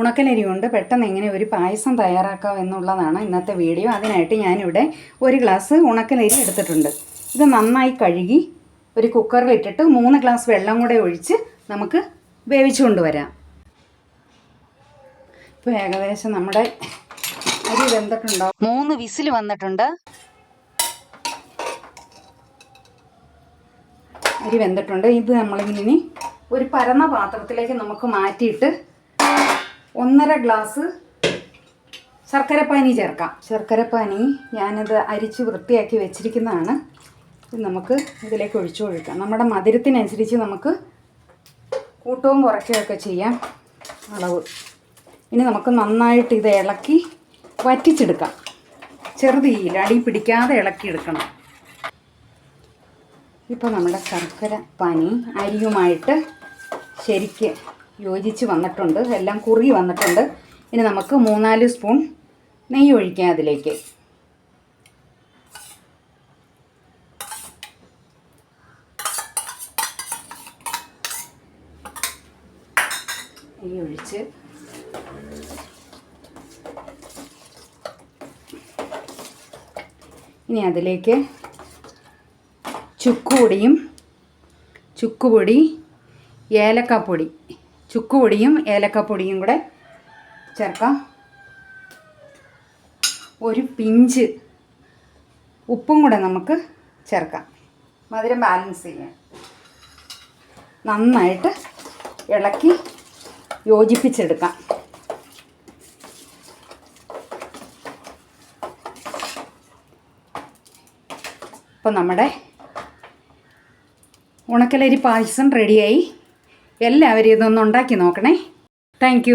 ഉണക്കലരി കൊണ്ട് പെട്ടെന്ന് എങ്ങനെ ഒരു പായസം തയ്യാറാക്കാം എന്നുള്ളതാണ് ഇന്നത്തെ വീഡിയോ. അതിനായിട്ട് ഞാനിവിടെ ഒരു ഗ്ലാസ് ഉണക്കലരി എടുത്തിട്ടുണ്ട്. ഇത് നന്നായി കഴുകി ഒരു കുക്കറിലിട്ടിട്ട് മൂന്ന് ഗ്ലാസ് വെള്ളം കൂടെ ഒഴിച്ച് നമുക്ക് വേവിച്ചു കൊണ്ടുവരാം. ഇപ്പോൾ ഏകദേശം നമ്മുടെ അരി വെന്തിട്ടുണ്ടോ? മൂന്ന് വിസിൽ വന്നിട്ടുണ്ട്. അരി വെന്തിട്ടുണ്ട്. ഇത് നമ്മളിങ്ങനെ ഒരു പരന്ന പാത്രത്തിലേക്ക് നമുക്ക് മാറ്റിയിട്ട് ഒന്നര ഗ്ലാസ് ശർക്കരപ്പാനി ചേർക്കാം. ശർക്കരപ്പാനി ഞാനത് അരിച്ച് വൃത്തിയാക്കി വെച്ചിരിക്കുന്നതാണ്. ഇത് നമുക്ക് ഇതിലേക്ക് ഒഴിച്ചു കൊടുക്കാം. നമ്മുടെ മധുരത്തിനനുസരിച്ച് നമുക്ക് കൂട്ടവും കുറയ്ക്കുകയൊക്കെ ചെയ്യാം. അളവ്. ഇനി നമുക്ക് നന്നായിട്ട് ഇത് ഇളക്കി വറ്റിച്ചെടുക്കാം. ചെറുതീയിൽ അടി പിടിക്കാതെ ഇളക്കിയെടുക്കണം ഇപ്പോൾ നമ്മുടെ ശർക്കര പാനി അരിയുമായിട്ട് ശരിക്ക് യോജിച്ച് വന്നിട്ടുണ്ട്. എല്ലാം കുറുകി വന്നിട്ടുണ്ട്. ഇനി നമുക്ക് മൂന്നാൽ സ്പൂൺ നെയ്യ് ഒഴിക്കാം അതിലേക്ക്. നെയ്യ് ഒഴിച്ച്. ഇനി അതിലേക്ക് ചുക്കുപൊടിയും ചുക്കുപൊടി ഏലക്കാപ്പൊടി ചുക്കുപൊടിയും ഏലക്കപ്പൊടിയും കൂടെ ചേർക്കാം. ഒരു പിഞ്ച് ഉപ്പും കൂടെ നമുക്ക് ചേർക്കാം. മധുരം ബാലൻസ് ചെയ്യാൻ. നന്നായിട്ട് ഇളക്കി യോജിപ്പിച്ചെടുക്കാം. ഇപ്പം നമ്മുടെ ഉണക്കലരി പായസം റെഡിയായി എല്ലാവരും ഇതൊന്ന് ഉണ്ടാക്കി നോക്കണേ. താങ്ക്